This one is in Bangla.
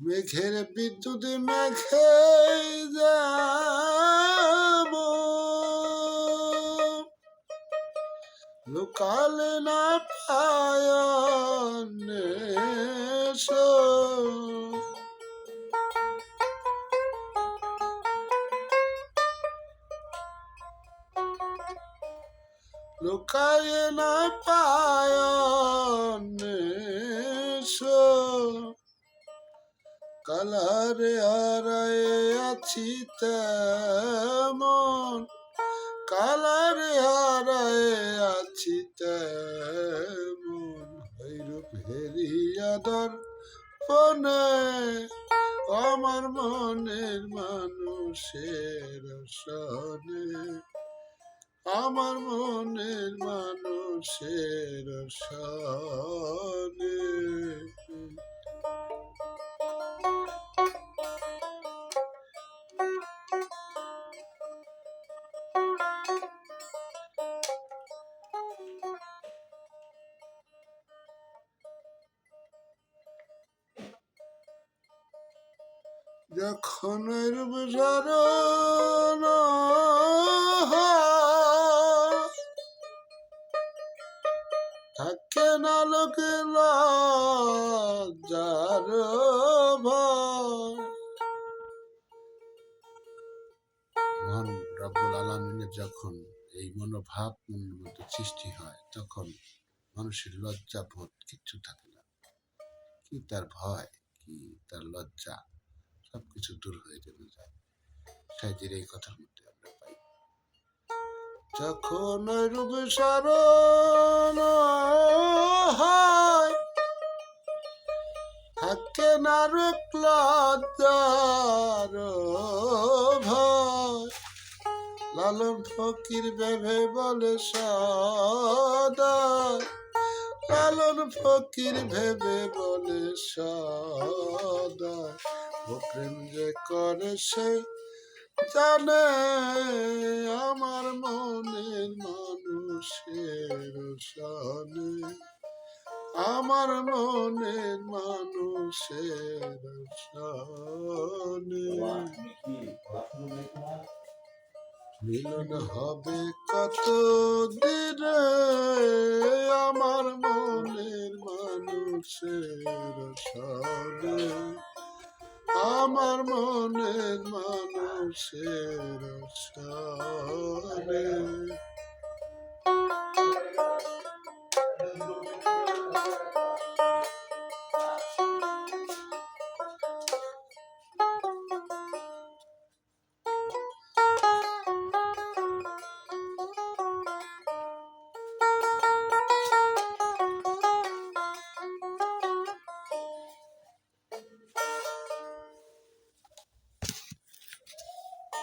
মেঘের বিদ্যুৎ মেঘে যাব। লোকালে না পায়নে লোকালে না পায়নে কালারে হারায় আছি তেমন। কালারে হারায় আছি তেমন। হৈরূপ হেরিয়াদর পনে আমার মনের মানুষের সনে আমার মনের মানুষের সনে যখন রূপ সারণ থাকে না লোকে ভয়। মহান রব্বুল আলমিনের যখন এই মনোভাব মনের মধ্যে সৃষ্টি হয়, তখন মানুষের লজ্জা বোধ কিচ্ছু থাকে না। কি তার ভয়, কি তার লজ্জা? সবকিছু দূর হয়ে চলে যায় সাইজের এই কথার মধ্যে আমরা পাই। যখন রূপ সারণ হয় থাকে না রূপ লজ্জার ভয়। লালন ফকির ভেবে বলে সদা। লালন ফকির ভেবে বলে সদা। প্রেম যে করে সে জানে, আমার মনের মানুষের সনে আমার মনের মানুষের সনে মিলন হবে কত দিনে আমার মনের মানুষের সনে আমার মনের মানুষের সনে